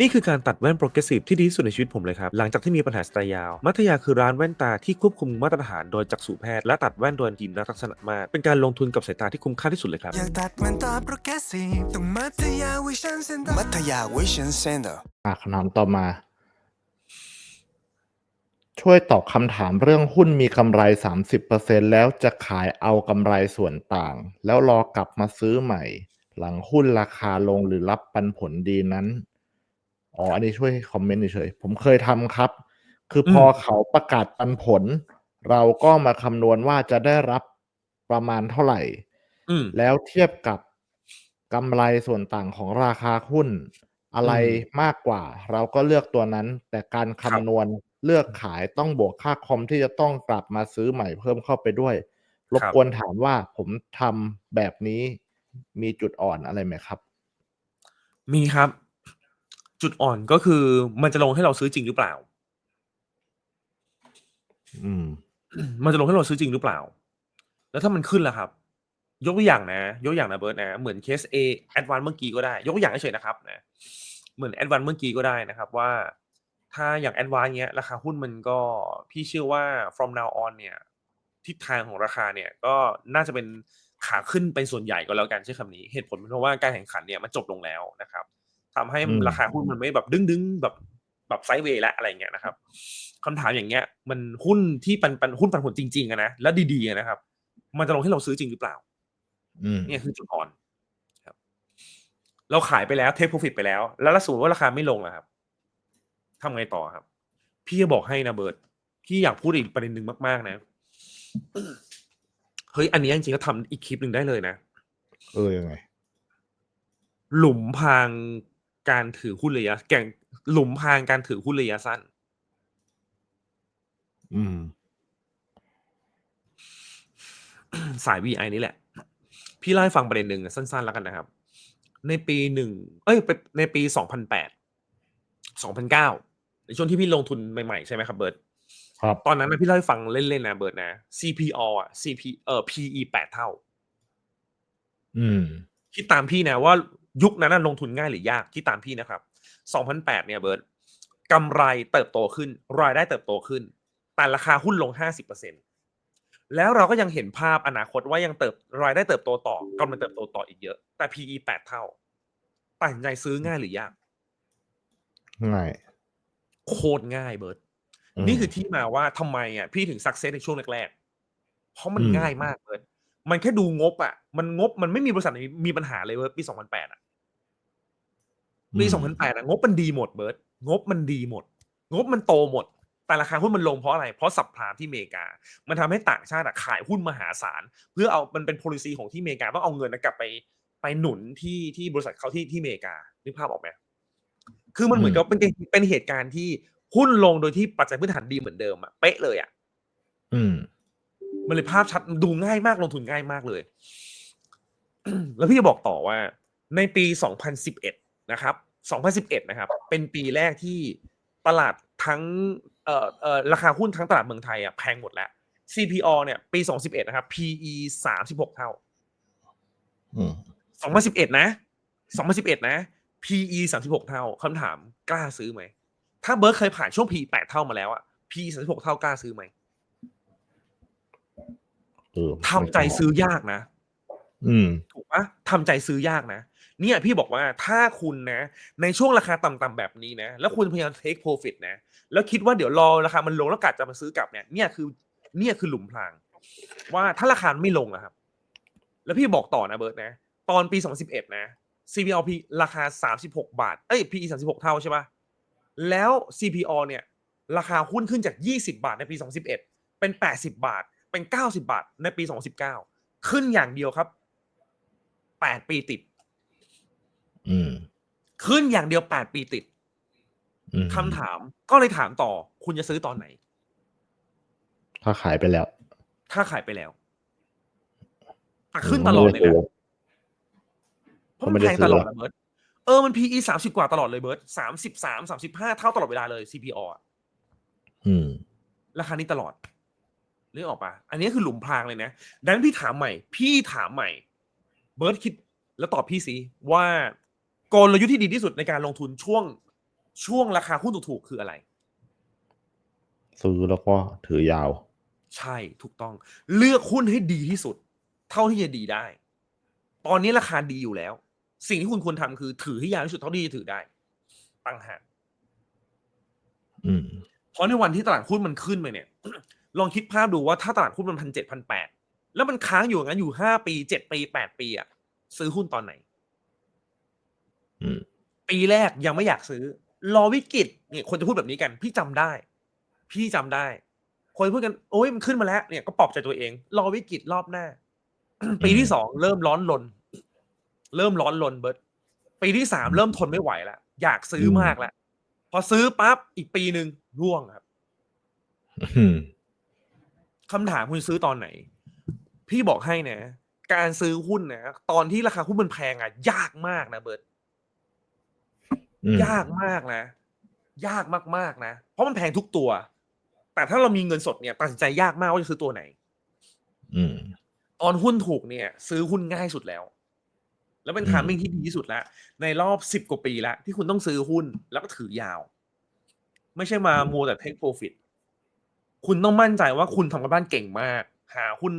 นี่คือการตัดแว่นโปรเกรสซีฟที่ดีที่สุดในชีวิตผมเลยครับ หลังจากที่มีปัญหาสายตายาว มัธยาคือร้านแว่นตาที่ควบคุมมาตรฐานโดยจักษุแพทย์และตัดแว่นโดยทีมนักทักษณะมาก เป็นการลงทุนกับสายตาที่คุ้มค่าที่สุดเลยครับ อยากตัดแว่นตาโปรเกรสซีฟต้องมัธยาวิชั่นเซ็นเตอร์มัธยาวิชั่นเซ็นเตอร์อะคำถามต่อมา ช่วยตอบคำถามเรื่องหุ้นมีกำไร 30%แล้วจะขายเอากำไรส่วนต่าง แล้วรอกลับมาซื้อใหม่ หลังหุ้นราคาลงหรือรับปันผลดีนั้น อ๋อ อันนี้ช่วยคอมเมนต์เฉยๆผมเคยทำครับ คือพอเขาประกาศปันผล เราก็มาคำนวณว่าจะได้รับประมาณเท่าไหร่ อืม แล้วเทียบกับกำไรส่วนต่างของราคาหุ้น อะไรอืม มากกว่า เราก็เลือกตัวนั้น แต่การครัคำบนวณเลือกขายต้องบวกค่าคอมที่จะต้องกลับมาซื้อใหม่เพิ่มเข้าไปด้วยรบครับ กวนถามว่าผมทำแบบนี้มีจุดอ่อนอะไรไหมครับ มีครับ จุดอ่อนก็คือมันจะลงให้เราซื้อจริงหรือเปล่า อืม มันจะลงให้เราซื้อจริงหรือเปล่า แล้วถ้ามันขึ้นล่ะครับ ยกตัวอย่างนะ ยกตัวอย่างนะเบิร์ตนะ เหมือนเคส A แอดวานเมื่อกี้ก็ได้ ยกตัวอย่างเฉยๆนะครับนะเหมือนแอดวานเมื่อกี้ก็ได้นะครับว่า ถ้าอย่างแอดวานเนี้ย ราคาหุ้นมันก็พี่เชื่อว่า from now on เนี่ย ทิศทางของราคาเนี่ย ก็น่าจะเป็นขาขึ้นเป็นส่วนใหญ่ก็แล้วกันใช้คำนี้ เหตุผลเป็นเพราะว่าการแข่งขันเนี่ยมันจบลงแล้วนะครับ ทำให้อืมราคาหุ้นมันไม่แบบดึงๆแบบแบบไซด์เวย์และอะไรเงี้ยนะครับคำถามอย่างเงี้ย มันหุ้นที่ปันปันหุ้นปันผลจริงๆอะนะและดีๆอะนะครับ มันจะลงให้เราซื้อจริงหรือเปล่าอืมเนี่ยคือจุดอ่อนครับเราขายไปแล้วเทคโปรฟิตไปแล้ว แล้วถ้าสมมติว่าราคาไม่ลงอะครับทำไงต่อครับ พี่จะบอกให้นะเบิร์ตพี่อยากพูดอีกประเด็นหนึ่งมากๆนะเฮ้ยอันนี้จริงๆก็ทำอีกคลิปหนึ่งได้เลยนะเออยังไง หลุมพราง การถือหุ้นระยะแก่งหลุมพรางการถือหุ้นระยะสั้น อืม สาย VI นี่แหละ พี่เล่าให้ฟังประเด็นหนึ่งสั้น ๆ แล้วกันนะครับ ในปีหนึ่งเอ้ยไปในปีสองพันแปดสองพันเก้าในช่วงที่พี่ลงทุนใหม่ๆ ใช่ไหมครับเบิร์ตครับตอนนั้นนะพี่เล่าให้ฟังเล่นๆนะเบิร์ตนะ CPO อะ CP เอ่อ PE แปดเท่า อืมคิดตามพี่นะว่า ยุคนั้นนะลงทุนง่ายหรือยากคิดตามพี่นะครับ 2008 เนี่ยเบิร์ตกำไรเติบโตขึ้น รายได้เติบโตขึ้น แต่ราคาหุ้นลง 50%แล้วเราก็ยังเห็นภาพอนาคตว่ายังเติบรายได้เติบโตต่อกำลังเติบโตต่ออีกเยอะ แต่ PE 8 เท่าตัดสินใจซื้อง่ายหรือยาก ง่าย โคตรง่ายเบิร์ตอืมนี่คือที่มาว่าทำไมอะพี่ถึงสักเซสในช่วงแรกๆ เพราะมันอืมง่ายมากเบิร์ตมันแค่ดูงบอะ มันงบมันไม่มีบริษัทไหนมีปัญหาเลยเบิร์ตปี2008อะ ปี2008อะงบมันดีหมดเบิร์ตงบมันดีหมด งบมันโตหมด แต่ราคาหุ้นมันลงเพราะอะไร เพราะสับพลามที่อเมริกา มันทำให้ต่างชาติอะขายหุ้นมหาศาล เพื่อเอามันเป็น policy ของที่อเมริกาต้องเอาเงินนะกลับไปไปหนุนที่ที่บริษัทเขาที่ที่อเมริกานึกภาพออกไหมคือมันเหมือนกับเป็นเป็นเหตุการณ์ที่หุ้นลงโดยที่ปัจจัยพื้นฐานดีเหมือนเดิมอะเป๊ะเลยอะอืม มันเลยภาพชัดดูง่ายมากลงทุนง่ายมากเลย แล้วพี่จะบอกต่อว่า ในปี 2011 นะครับ 2011 นะครับ เป็นปีแรกที่ตลาดทั้งเอ่อเอ่อราคาหุ้นทั้งตลาดเมืองไทยอะแพงหมดแล้ว CPO เนี่ยปี 2011 นะครับ PE 36 เท่าอืม2011 นะ 2011 นะ PE 36 เท่าคำถามกล้าซื้อไหม ถ้าเบิร์ดเคยผ่านช่วง PE 8เท่ามาแล้วอะ PE 36 เท่ากล้าซื้อไหมเออทำใจซื้อยากนะ อืม ถูกปะทำใจซื้อยากนะ เนี่ยพี่บอกว่าถ้าคุณนะ ในช่วงราคาต่ำๆแบบนี้นะ แล้วคุณพยายาม take profit นะ แล้วคิดว่าเดี๋ยวรอราคามันลงแล้วกัดจะมาซื้อกลับเนี่ยเนี่ยคือเนี่ยคือหลุมพราง ว่าถ้าราคาไม่ลงอะครับ แล้วพี่บอกต่อนะเบิร์ตนะ ตอนปี2011นะ CPO ราคา 36 บาท เอ้ย PE 36 เท่าใช่ปะแล้ว CPO เนี่ย ราคาหุ้นขึ้นจาก 20 บาทในปี 2011 เป็น 80 บาท เป็น 90 บาทในปี 2019 ขึ้นอย่างเดียวครับ 8 ปีติด อืม ขึ้นอย่างเดียว8ปีติดอืมคำถามก็เลยถามต่อ คุณจะซื้อตอนไหน ถ้าขายไปแล้ว ถ้าขายไปแล้วแต่ขึ้นตลอดเลยนะเพราะมันแพงตลอดนะเบิร์ตเออมัน PE สามสิบกว่าตลอดเลยเบิร์ตสามสิบสามสามสิบห้าเท่าตลอดเวลาเลย CPO อะอืมราคานี้ตลอดนึกออกปะอันนี้คือหลุมพรางเลยนะดังนั้นพี่ถามใหม่ พี่ถามใหม่ เบิร์ตคิดแล้วตอบพี่สิว่า กลยุทธ์ที่ดีที่สุดในการลงทุนช่วงช่วงราคาหุ้นถูกๆคืออะไร ซื้อแล้วก็ถือยาว ใช่ถูกต้อง เลือกหุ้นให้ดีที่สุด เท่าที่จะดีได้ ตอนนี้ราคาดีอยู่แล้ว สิ่งที่คุณควรทำคือ ถือให้ยาวที่สุดเท่าที่จะถือได้ตั้งหากอืมเพราะในวันที่ตลาดหุ้นมันขึ้นไปเนี่ย ลองคิดภาพดูว่าถ้าตลาดหุ้นมันพันเจ็ดพันแปดแล้วมันค้างอยู่อย่างนั้นอยู่ห้าปีเจ็ดปีแปดปีอะซื้อหุ้นตอนไหนอืม ปีแรกยังไม่อยากซื้อ รอวิกฤตเนี่ยคนจะพูดแบบนี้กัน พี่จำได้ พี่จำได้ คนพูดกันโอ้ยมันขึ้นมาแล้ว เนี่ยก็ปลอบใจตัวเอง รอวิกฤตรอบหน้า ปีที่สองเริ่มร้อนลน เริ่มร้อนลนเบิร์ตปีที่สามเริ่มทนไม่ไหวแล้วอยากซื้อมากแล้วพอซื้อปั๊บอีกปีหนึ่งร่วงครับอืมคำถามคุณซื้อตอนไหน พี่บอกให้นะ การซื้อหุ้นนะตอนที่ราคาหุ้นมันแพงอะ ยากมากนะเบิร์ตอืม ยากมากนะ ยากมากๆนะ เพราะมันแพงทุกตัว แต่ถ้าเรามีเงินสดเนี่ย ตัดสินใจยากมากว่าจะซื้อตัวไหน อืมตอนหุ้นถูกเนี่ย ซื้อหุ้นง่ายสุดแล้ว แล้วเป็นอืมทามมิ่งที่ดีที่สุดแล้วในรอบสิบกว่าปีแล้ว ที่คุณต้องซื้อหุ้นแล้วก็ถือยาว ไม่ใช่มามัวแต่ take profit คุณต้องมั่นใจว่าคุณทำการบ้านเก่งมาก หาหุ้น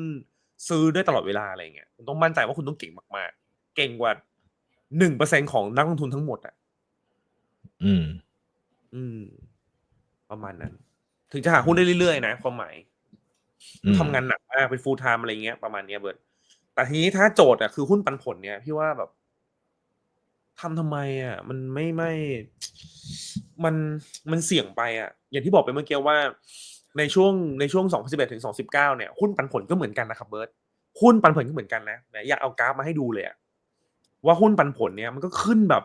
ซื้อได้ตลอดเวลาอะไรเงี้ยคุณต้องมั่นใจว่าคุณต้องเก่งมาก ๆ เก่งกว่าหนึ่งเปอร์เซ็นของนักลงทุนทั้งหมดอะ อืม อืม ประมาณนั้น ถึงจะหาหุ้นได้เรื่อยๆนะความหมายอืม ทำงานหนักมากเป็น full time อะไรเงี้ยประมาณเนี้ยเบิร์ดแต่ทีนี้ถ้าโจทย์อะคือหุ้นปันผลเนี่ยพี่ว่าแบบทำทำไมอะมันไม่ไม่ มันมันเสี่ยงไปอะอย่างที่บอกไปเมื่อกี้ว่า ในช่วงในช่วง 2011ถึง2019เนี่ยหุ้นปันผลก็เหมือนกันนะครับเบิร์ดหุ้นปันผลก็เหมือนกันนะไหนอยากเอากราฟมาให้ดูเลยอะว่าหุ้นปันผลเนี่ยมันก็ขึ้นแบบ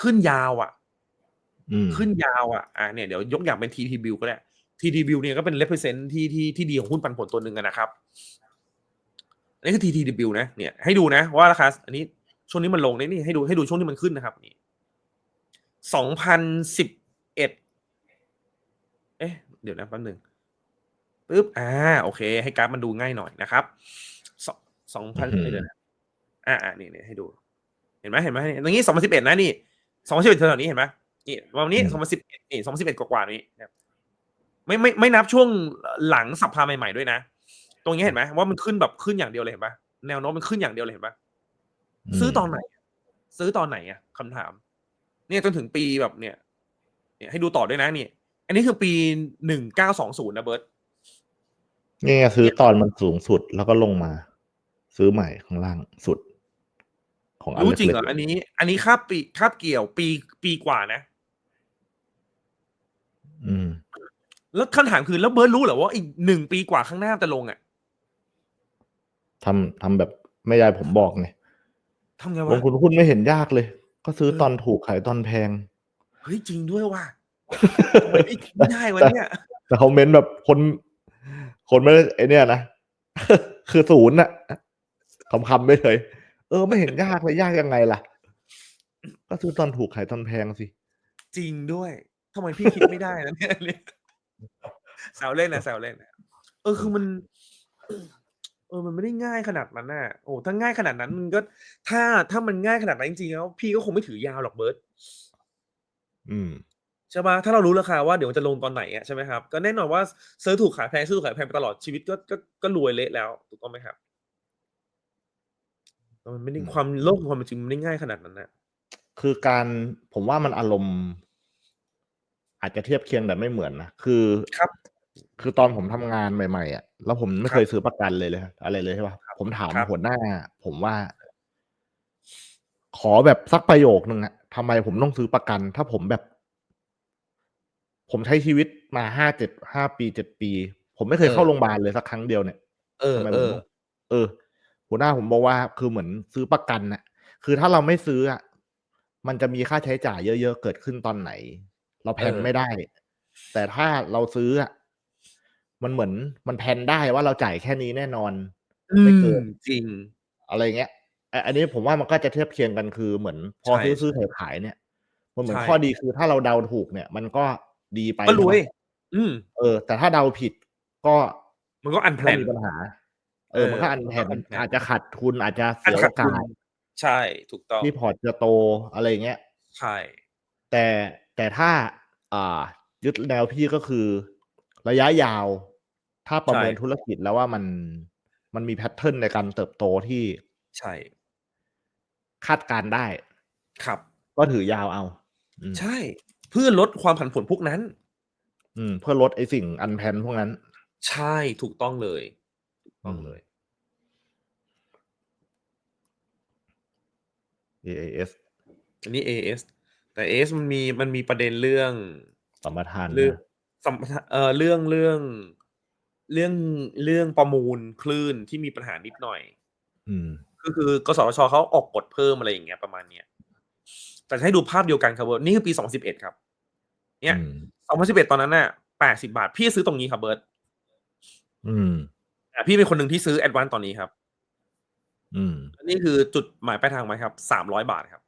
ขึ้นยาวอะอืม ขึ้นยาวอะอ่าเนี่ยเดี๋ยวยกอย่างเป็น TT Bill ก็ได้ TT Bill เนี่ยก็เป็น represent ที่ที่ที่ดีของหุ้นปันผลตัวหนึ่งอะนะครับอันนี้คือ TT Bill นะเนี่ยให้ดูนะว่าราคาอันนี้ช่วงนี้มันลงนี่นี่ให้ดูให้ดูช่วงที่มันขึ้นนะครับนี่สองพันสิบเอ็ดเอ๊ะ เดี๋ยวนะแป๊บหนึ่งปึ๊บอ่าโอเค ให้กราฟมันดูง่ายหน่อยนะครับสองสองพันอืมเดี๋ยวนะอ่าอ่านี่นี่ให้ดู เห็นไหมเห็นไหมตรงนี้สองพันสิบเอ็ดนะนี่สองพันสิบเอ็ดแถวๆนี้เห็นไหม นี่วันนี้สองพันสิบเอ็ดนี่สองพันสิบเอ็ดกว่าๆนี้นะครับไม่ไม่ไม่นับช่วงหลังสัปดาห์ใหม่ๆด้วยนะ ตรงนี้เห็นไหมว่ามันขึ้นแบบขึ้นอย่างเดียวเลยเห็นปะแนวโน้มมันขึ้นอย่างเดียวเลยเห็นปะซื้อตอนไหน ซื้อตอนไหนอะคำถาม เนี่ยจนถึงปีแบบเนี่ย เนี่ยให้ดูต่อด้วยนะนี่ อันนี้คือปีหนึ่งเก้าสองศูนย์นะเบิร์ตนี่ไงซื้อตอนมันสูงสุดแล้วก็ลงมา ซื้อใหม่ข้างล่างสุด ของอันรู้จริงเหรอล็กๆอันนี้ อันนี้คาบปีคาบเกี่ยวปีปีกว่านะ อืม แล้วคำถามคือแล้วเบิร์ตรู้เหรอว่าอีกหนึ่งปีกว่าข้างหน้าจะลงอะทำทำแบบแม่ยายผมบอกไงทำไงลวะงทุนหุ้นไม่เห็นยากเลย ก็ซื้อเออตอนถูกขายตอนแพง เฮ้ยจริงด้วยว่ะทำไมไม่คิดได้วะเนี่ย แต่เขาเม้นแบบคน คนไม่ได้ไอเนี่ยนะ คือศูนย์อะคำคำๆไม่เลยเออ ไม่เห็นยากเลยยากยังไงล่ะ ก็ซื้อตอนถูกขายตอนแพงสิ จริงด้วย ทำไมพี่คิดไม่ได้นะเนี่ยเนี่ยแซวเล่นนะแซวเล่นนะเออคือมัน เออมันไม่ได้ง่ายขนาดนั้นน่ะโอ้ถ้าง่ายขนาดนั้นมันก็ ถ้าถ้ามันง่ายขนาดนั้นจริงๆแล้วพี่ก็คงไม่ถือยาวหรอกเบิร์ตอืมใช่ปะถ้าเรารู้ราคาว่าเดี๋ยวมันจะลงตอนไหนอะใช่ไหมครับ ก็แน่นอนว่าซื้อถูกขายแพงซื้อถูกขายแพงไปตลอดชีวิตก็ก็ก็รวยเละแล้วถูกต้องไหมครับมันไม่ได้อืมความโลกของความเป็นจริงมันไม่ได้ง่ายขนาดนั้นนะคือการผมว่ามันอารมณ์ อาจจะเทียบเคียงแต่ไม่เหมือนนะคือครับ คือตอนผมทำงานใหม่ๆอะแล้วผมไม่ครับเคยซื้อประกันเลยเลย อะไรเลยใช่ป่ะผมถามครับหัวหน้า ผมว่า ขอแบบสักประโยคนึงอะทำไมผมต้องซื้อประกัน ถ้าผมแบบ ผมใช้ชีวิตมาห้าเจ็ดห้าปีเจ็ดปี ผมไม่เคยเข้าโรงพยาบาลเลยสักครั้งเดียวเนี่ยเออทำไมเอผมอต้องเออ หัวหน้าผมบอกว่า คือเหมือนซื้อประกันน่ะ คือถ้าเราไม่ซื้ออะมันจะมีค่าใช้จ่ายเยอะๆเกิดขึ้นตอนไหน เราแพลนเออไม่ได้ แต่ถ้าเราซื้ออะมันเหมือนมันแพลนได้ว่าเราจ่ายแค่นี้แน่นอนไม่เกินอืจริง อะไรเงี้ยอะอันนี้ผมว่ามันก็จะเทียบเคียงกันคือเหมือนพอใช่ซื้อซื้อขายขายเนี่ยมันเหมือนใช่ข้อดีคือถ้าเราเดาถูกเนี่ย มันก็ดีไปก็รวยใช่ไหมอืม เออ แต่ถ้าเดาผิดก็มันก็อันแพลก็นมีปัญหา เออ มันก็เอออันแพนมันก็ unplanned อาจจะขาดทุนอาจจะอัเสีนยขาโอดทุนกาสใช่ ถูกต้องที่พอร์ตจะโตอะไรเงี้ยใช่ แต่ แต่ถ้าอ่ายึดแนวพี่ก็คือ ระยะยาว ถ้าประเมินใช่ธุรกิจแล้วว่ามันมันมีแพตเทิร์นในการเติบโตที่ใช่ คาดการณ์ได้ ครับ ก็ถือยาวเอาอืมใช่ เพื่อลดความผันผวนพวกนั้น อืม เพื่อลดไอ้สิ่งอันแพลนพวกนั้น ใช่ถูกต้องเลยถูกต้องอืมเลย AAS อันนี้ AS แต่ AS มันมีมันมีประเด็นเรื่องสัมปทานเรื่องนะสัมปทานเอ่อเรื่องเรื่องเรื่องเรื่องประมูลคลื่นที่มีปัญหานิดหน่อย อืม ก็คือกสทชเขาออกกฎเพิ่มอะไรอย่างเงี้ยประมาณเนี้ยแต่จะให้ดูภาพเดียวกันครับเบิร์ตนี่คือปี2011ครับ เนี่ยอืม2011ตอนนั้นน่ะ80บาท พี่ซื้อตรงนี้ครับเบิร์ตอืมอะพี่เป็นคนหนึ่งที่ซื้อแอดวานตอนนี้ครับ อืมอันนี้คือจุดหมายปลายทางไหมครับ300บาทครับ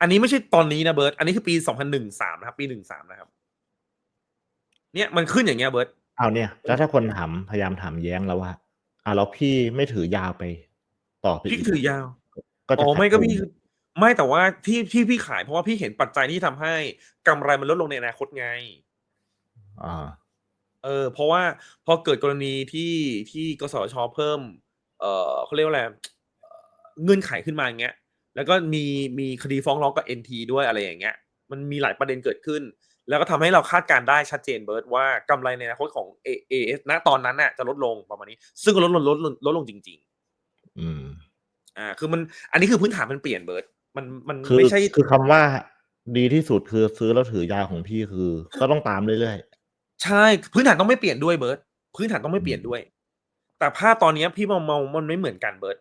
อันนี้ไม่ใช่ตอนนี้นะเบิร์ตอันนี้คือปี2013นะครับ ปี13นะครับ เนี่ยมันขึ้นอย่างเงี้ยเบิร์ตเอาเนี่ย แล้วถ้าคนถามพยายามถามแย้งแล้วว่าอ่าแล้วพี่ไม่ถือยาวไป ต่อไปพี่อีกถือยาวก็จะอ๋อไม่ขาดก็ทุนพี่ไม่แต่ว่าที่ที่พี่ขายเพราะว่าพี่เห็นปัจจัยที่ทำให้กำไรมันลดลงในอนาคตไง อ่า เออ เพราะว่าพอเกิดกรณีที่ที่กสชเพิ่ม เอ่อเขาเรียกว่าอะไรเอ่อเงื่อนไขขึ้นมาอย่างเงี้ย แล้วก็มีมีคดีฟ้องร้องกับ NT ด้วยอะไรอย่างเงี้ย มันมีหลายประเด็นเกิดขึ้น แล้วก็ทำให้เราคาดการณ์ได้ชัดเจนเบิร์ตว่ากำไรในอนาคตของ A- AS ณตอนนั้นน่ะจะลดลงประมาณนี้ ซึ่งก็ลดลงลดลงลดลงจริงอืมๆอ่า คือมัน อันนี้คือพื้นฐานมันเปลี่ยนเบิร์ตมันมันคือไม่ใช่คือคำว่าดีที่สุดคือซื้อแล้วถือยาวของพี่คือ ก็ต้องตามเรื่อยใช่ พื้นฐานต้องไม่เปลี่ยนด้วยเบิร์ตพื้นฐานต้องไม่เปลี่ยนด้วย แต่ภาพตอนเนี้ยพี่มองมองมันไม่เหมือนกันเบิร์ต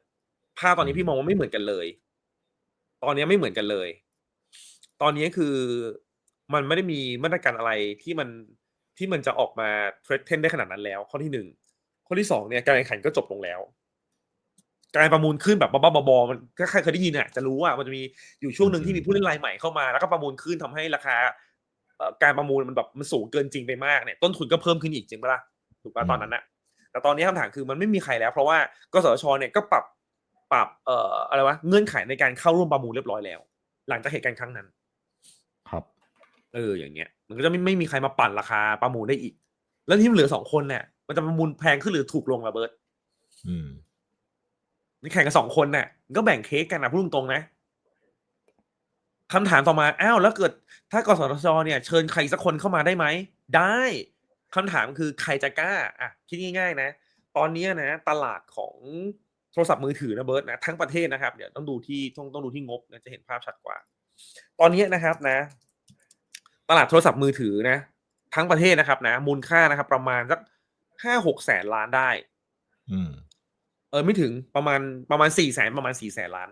ภาพตอนนี้พี่มองว่าไม่เหมือนกันเลย ตอนนี้ไม่เหมือนกันเลย ตอนนี้คือมันไม่ได้มีมาตรการอะไรที่มันที่มันจะออกมาเทรดเทนได้ขนาดนั้นแล้ว ข้อที่หนึ่งข้อที่สองเนี่ยการแข่งขันก็จบลงแล้ว การประมูลขึ้นแบบบ้าๆบอๆมันถ้าใครเคยได้ยินอะจะรู้ว่ามันจะมีอยู่ช่วงหนึ่งที่มีผู้เล่นรายใหม่เข้ามาแล้วก็ประมูลขึ้นทำให้ราคาเอ่อการประมูลมันแบบมันสูงเกินจริงไปมากเนี่ยต้นทุนก็เพิ่มขึ้นอีกจริงปะล่ะถูกป่ะตอนนั้นนะแต่ตอนนี้คำถามคือมันไม่มีใครแล้ว เพราะว่ากสทชเนี่ยก็ปรับ ปรับเอ่ออะไรวะเงื่อนไขในการเข้าร่วมประมูลเรียบร้อยแล้ว หลังจากเหตุการณ์ครั้งนั้นๆครับ เอออย่างเงี้ย มันก็จะไม่ไม่มีใครมาปั่นราคาประมูลได้อีก แล้วที่มันเหลือสองคนเนี่ยมันจะประมูลแพงขึ้นหรือถูกลงระเบิด อืมนี่แข่งกันสองคนเนี่ยมันก็แบ่งเค้กกันนะพูดตรงๆนะคำถามต่อมาอ้าวแล้วเกิด ถ้ากสทชเนี่ย เชิญใครสักคนเข้ามาได้ไหมได้คำถามคือใครจะกล้า อะคิดง่าย ๆ นะ ตอนเนี้ยนะ ตลาดของ โทรศัพท์มือถือนะเบิร์ตนะทั้งประเทศนะครับเดี๋ยวต้องดูที่ต้องต้องดูที่งบนะจะเห็นภาพชัดกว่า ตอนนี้นะครับนะ ตลาดโทรศัพท์มือถือนะ ทั้งประเทศนะครับ นะ มูลค่านะครับ ประมาณสักห้าหกแสนล้านได้ อืม เออไม่ถึงประมาณประมาณสี่แสนประมาณสี่แสนล้าน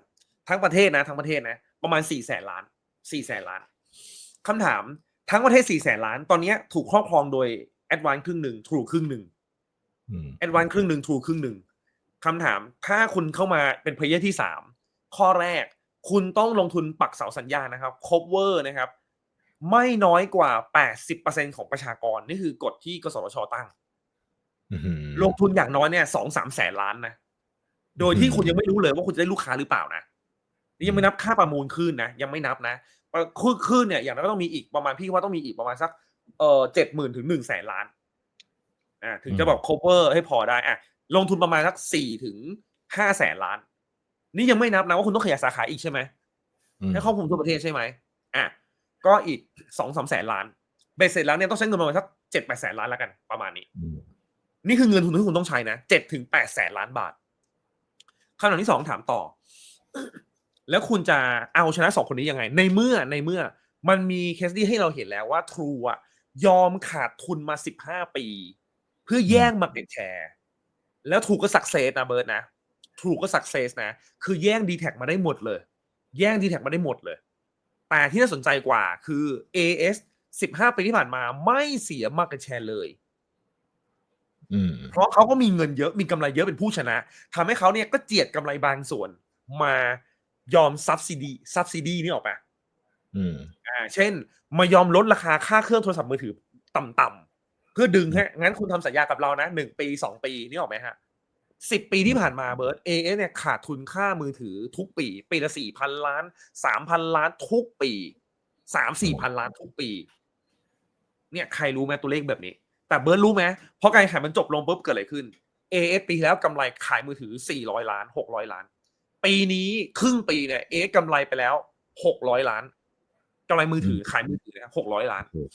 ทั้งประเทศนะ ทั้งประเทศนะ ประมาณสี่แสนล้านสี่แสนล้านคำถามทั้งประเทศสี่แสนล้าน ตอนเนี้ยถูกครอบครองโดยแอดวานครึ่งหนึ่งทรูครึ่งหนึ่งอืมแอดวานครึ่งหนึ่งทรูครึ่งหนึ่ง คำถามถ้าคุณเข้ามาเป็นเพลเยอร์ที่สามข้อแรกคุณต้องลงทุนปักเสาสัญญาณนะครับ cover นะครับ ไม่น้อยกว่า 80%ของประชากร นี่คือกฎที่กสทชตั้งอืมลงทุนอย่างน้อยเนี่ยสองสามแสนล้านนะ โดยที่คุณยังไม่รู้เลยว่าคุณจะได้ลูกค้าหรือเปล่านะนี่ยังไม่นับค่าประมูลขึ้นนะ ยังไม่นับนะขึ้นขึ้นเนี่ย อย่างนั้นก็ต้องมีอีกประมาณพี่ว่าต้องมีอีกประมาณสักเอ่อเจ็ดหมื่นถึงหนึ่งแสนล้าน อ่า ถึงจะแบบ cover ให้พอได้ อะ ลงทุนประมาณสักสี่ถึงห้าแสนล้าน นี่ยังไม่นับนะว่าคุณต้องขยายสาขาอีกใช่ไหมอืมให้ครอบคลุมทั่วประเทศใช่ไหมอะก็อีกสองสามแสนล้านเบสเสร็จแล้วเนี่ยต้องใช้เงินประมาณสักเจ็ดแปดแสนล้านแล้วกัน ประมาณนี้อืมนี่คือเงินทุนที่คุณต้องใช้นะเจ็ดถึงแปดแสนล้านบาทคำถามที่สองถามต่อ แล้วคุณจะเอาชนะสองคนนี้ยังไง ในเมื่อในเมื่อมันมีเคสที่ให้เราเห็นแล้วว่า True อะยอมขาดทุนมาสิบห้าปี เพื่อแย่งมาเก็ตแชร์ แล้ว True ก็สักเซสนะเบิร์ดนะ True ก็สักเซสนะ คือแย่ง d t แทมาได้หมดเลย แย่ง d t แทมาได้หมดเลย แต่ที่น่าสนใจกว่าคือ AS สิบห้าปีที่ผ่านมาไม่เสียมาเก็ตแชร์เลยอืมเพราะเขาก็มีเงินเยอะมีกำไรเยอะเป็นผู้ชนะ ทำให้เขาเนี่ยก็เจียดกำไรบางส่วน มายอมซับซิดีซับซิดีนี่ออกไปอืมอ่า เช่น มายอมลดราคาค่าเครื่องโทรศัพท์มือถือต่ำๆ เพื่อดึงฮะงั้นคุณทำสัญญากับเรานะหนึ่งปีสองปีนี่ออกไหมฮะสิบปีที่ผ่านมาเบิร์ตเอเเนี่ยขาดทุนค่ามือถือทุกปี ปีละสี่พันล้านสามพันล้านทุกปีสามสี่พันล้านทุกปี เนี่ยใครรู้ไหมตัวเลขแบบนี้ แต่เบิร์ดรู้ไหมเพราะการแข่งขันมันจบลงปุ๊บเกิดอะไรขึ้น AS ปีที่แล้วกำไรขายมือถือ400ล้าน600ล้าน ปีนี้ครึ่งปีเนี่ย AS กำไรไปแล้ว600ล้านกำไรมือถือขายมือถือนะ600ล้านอืม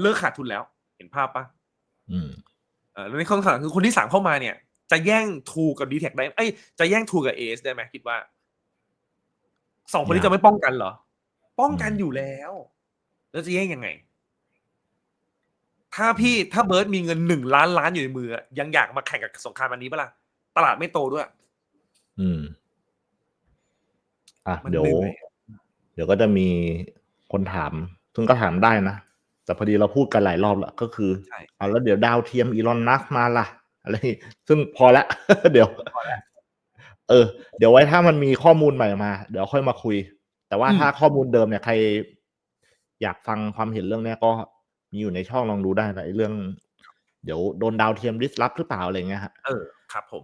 เลิกขาดทุนแล้ว เห็นภาพปะอืมเออแล้วในข้อสามคือคนที่สามเข้ามาเนี่ย จะแย่งทูกับดีแท็ได้เอ้ยจะแย่งทูกับเอสได้ไหมคิดว่าสองคนนี้ยากจะไม่ป้องกันเหรอ ป้องกันอืมอยู่แล้ว แล้วจะแย่งยังไง ถ้าพี่ถ้าเบิร์ดมีเงินหนึ่งล้านล้านอยู่ในมืออะยังอยากมาแข่งกับสงครามอันนี้ปะล่ะตลาดไม่โตด้วย อืม อะมันเดี๋ยวเหนื่อยเดี๋ยวก็จะมีคนถาม ซึ่งก็ถามได้นะ แต่พอดีเราพูดกันหลายรอบแล้วก็คือใช่อะแล้วเดี๋ยวดาวเทียมอีลอนมัสมาล่ะ อะไร ซึ่งพอละเดี๋ยวเออ เดี๋ยวไว้ถ้ามันมีข้อมูลใหม่มา เดี๋ยวค่อยมาคุย แต่ว่าอืมถ้าข้อมูลเดิมเนี่ยใคร อยากฟังความเห็นเรื่องเนี้ยก็มีอยู่ในช่องลองดูได้นะไอ้เรื่อง เดี๋ยวโดนดาวเทียมดิสรับหรือเปล่าอะไรเงี้ยฮะเออครับผม